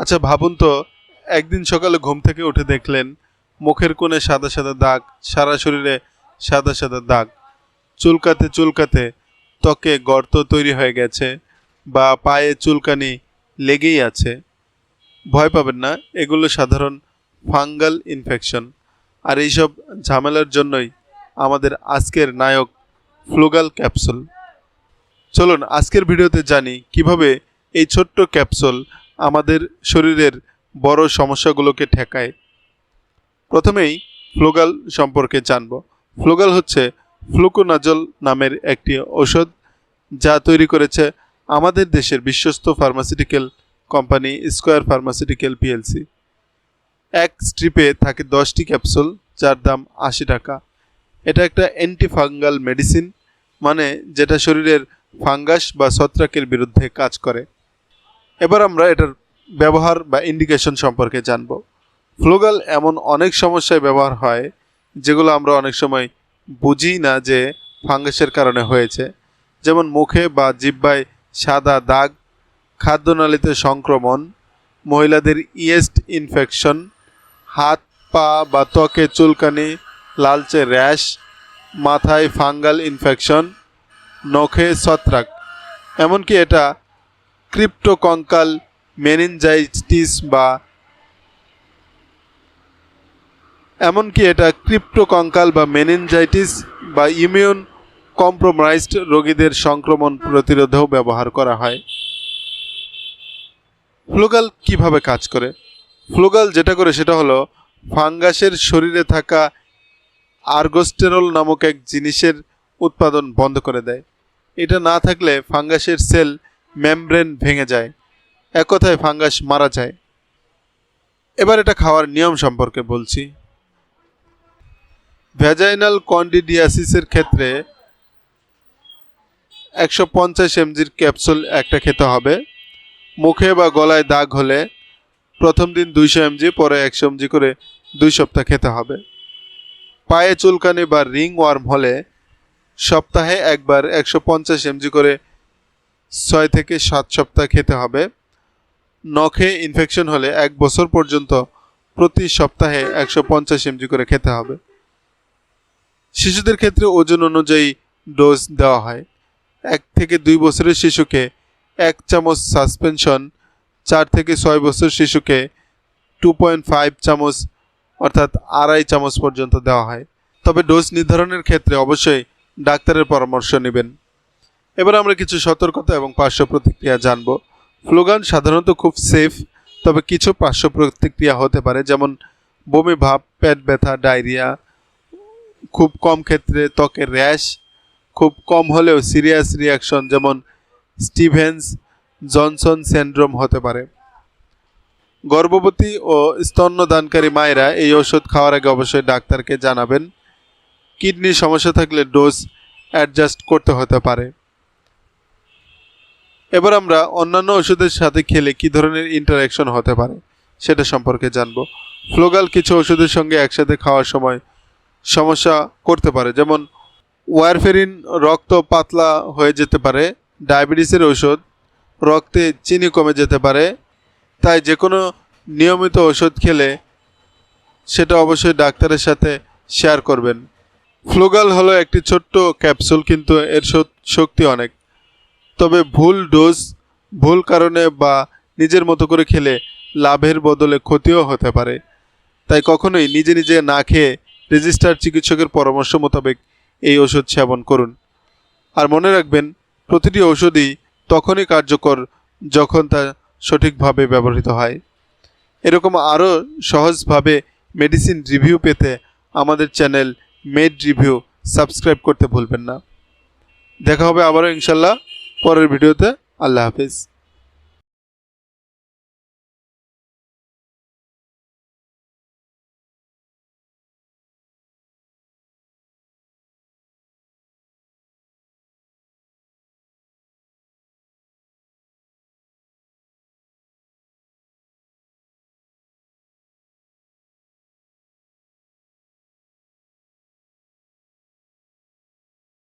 আচ্ছা ভাবুন তো, একদিন সকালে ঘুম থেকে উঠে দেখলেন মুখের কোণে সাদা সাদা দাগ, সারা শরীরে সাদা সাদা দাগ। চুলকাতে চুলকাতে ত্বকে গর্ত তৈরি হয়ে গেছে বা পায়ে চুলকানি লেগেই আছে। ভয় পাবেন না, এগুলো সাধারণ ফাঙ্গাল ইনফেকশন। আর এইসব ঝামেলার জন্যই আমাদের আজকের নায়ক ফ্লুগাল ক্যাপসুল। চলুন, আজকের ভিডিওতে জানি কীভাবে এই ছোট্ট ক্যাপসুল আমাদের শরীরের বড় সমস্যাগুলোকে ঠেকায়। প্রথমেই ফ্লোগাল সম্পর্কে জানব। ফ্লোগাল হচ্ছে ফ্লুকোনাজল নামের একটি ঔষধ যা তৈরি করেছে আমাদের দেশের বিশ্বস্ত pharmaceutical company square pharmaceutical PLC. এক স্ট্রিপে থাকে দশটি ক্যাপসুল যার দাম আশি টাকা। এটা একটা অ্যান্টিফাঙ্গাল মেডিসিন মানে যেটা শরীরের ফাঙ্গাস বা ছত্রাকের বিরুদ্ধে কাজ করে। এবার আমরা এটার ব্যবহার বা ইন্ডিকেশন সম্পর্কে জানব। ফ্লুগাল এমন অনেক সমস্যায় ব্যবহার হয়, যেগুলো আমরা অনেক সময় বুঝি না যে ফাঙ্গাসের কারণে হয়েছে। যেমন মুখে বা জিব্বায় সাদা দাগ, খাদ্যনালীতে সংক্রমণ, মহিলাদের ইয়েস্ট ইনফেকশন, হাত, পা বা ত্বকে চুলকানি, লালচে র্যাশ, মাথায় ফাঙ্গাল ইনফেকশন, নখে ছত্রাক। এমনকি এটা ক্রিপ্টোকঙ্কাল মেনিনজাইটিস বা এমনকি এটা ক্রিপ্টোকঙ্কাল বা মেনিনজাইটিস বা ইমিউন কম্প্রোমাইজড রোগীদের সংক্রমণ প্রতিরোধেও ব্যবহার করা হয়। ফ্লুগাল কীভাবে কাজ করে? ফ্লুগাল যেটা করে সেটা হলো ফাঙ্গাসের শরীরে থাকা আর্গোস্টেরল নামক এক জিনিসের উৎপাদন বন্ধ করে দেয়। এটা না থাকলে ফাঙ্গাসের সেল মেমব্রেন ভেঙে যায়। এক কথায় ফাঙ্গাস মারা যায়। এবার এটা খাওয়ার নিয়ম সম্পর্কে বলছি। ভ্যাজাইনাল কন্ডিডিয়াসিসের ক্ষেত্রে একশো পঞ্চাশ এমজির ক্যাপসুল একটা খেতে হবে। মুখে বা গলায় দাগ হলে প্রথম দিন দুইশো এমজি, পরে একশো এমজি করে দুই সপ্তাহ খেতে হবে। পায়ে চুলকানি বা রিং ওয়ার্ম হলে সপ্তাহে একবার একশো পঞ্চাশ এমজি করে ছয় থেকে সাত সপ্তাহ খেতে হবে। নখে ইনফেকশন হলে এক বছর পর্যন্ত প্রতি সপ্তাহে একশো পঞ্চাশ এমজি করে খেতে হবে। শিশুদের ক্ষেত্রে ওজন অনুযায়ী ডোজ দেওয়া হয়। এক থেকে দুই বছরের শিশুকে এক চামচ সাসপেনশন চার থেকে ছয় বছর শিশুকে টু পয়েন্ট ফাইভ চামচ অর্থাৎ আড়াই চামচ পর্যন্ত দেওয়া হয়। তবে ডোজ নির্ধারণের ক্ষেত্রে অবশ্যই ডাক্তারের পরামর্শ নেবেন। এবার আমরা কিছু সতর্কতা এবং পার্শ্ব প্রতিক্রিয়া জানব। ফ্লুগান সাধারণত খুব সেফ তবে কিছু পার্শ্ব প্রতিক্রিয়া হতে পারে, যেমন বমি ভাব, পেট ব্যথা, ডায়রিয়া, খুব কম ক্ষেত্রে ত্বকের র্যাশ, খুব কম হলেও সিরিয়াস রিয়াকশন, যেমন স্টিভেন্স জনসন সিন্ড্রোম হতে পারে। গর্ভবতী ও স্তন্যদানকারী মায়েরা এই ওষুধ খাওয়ার আগে অবশ্যই ডাক্তারকে জানাবেন। কিডনির সমস্যা থাকলে ডোজ অ্যাডজাস্ট করতে হতে পারে। এবার আমরা অন্যান্য ওষুধের সাথে খেলে কি ধরনের ইন্টারাকশন হতে পারে সেটা সম্পর্কে জানব। ফ্লোগাল কিছু ওষুধের সঙ্গে একসাথে খাওয়ার সময় সমস্যা করতে পারে, যেমন ওয়ারফেরিন রক্ত পাতলা হয়ে যেতে পারে, ডায়াবেটিসের ওষুধ রক্তে চিনি কমে যেতে পারে, তাই যে কোনো নিয়মিত ওষুধ খেলে সেটা অবশ্যই ডাক্তারের সাথে শেয়ার করবেন। ফ্লোগাল হলো একটি ছোট্ট ক্যাপসুল কিন্তু এর শক্তি অনেক। তবে ভুল ডোজ, ভুল কারণে বা নিজের মতো করে খেলে লাভের বদলে ক্ষতিও হতে পারে। তাই কখনোই নিজে নিজে না খেয়ে রেজিস্টার চিকিৎসকের পরামর্শ মোতাবেক এই ওষুধ সেবন করুন। আর মনে রাখবেন, প্রতিটি ওষুধই তখনই কার্যকর যখন তা সঠিকভাবে ব্যবহৃত হয়। এরকম আরও সহজভাবে মেডিসিন রিভিউ পেতে আমাদের চ্যানেল মেড রিভিউ সাবস্ক্রাইব করতে ভুলবেন না। দেখা হবে আবারও ইনশাল্লাহ। পরের ভিডিওতে আল্লাহ হাফিজ।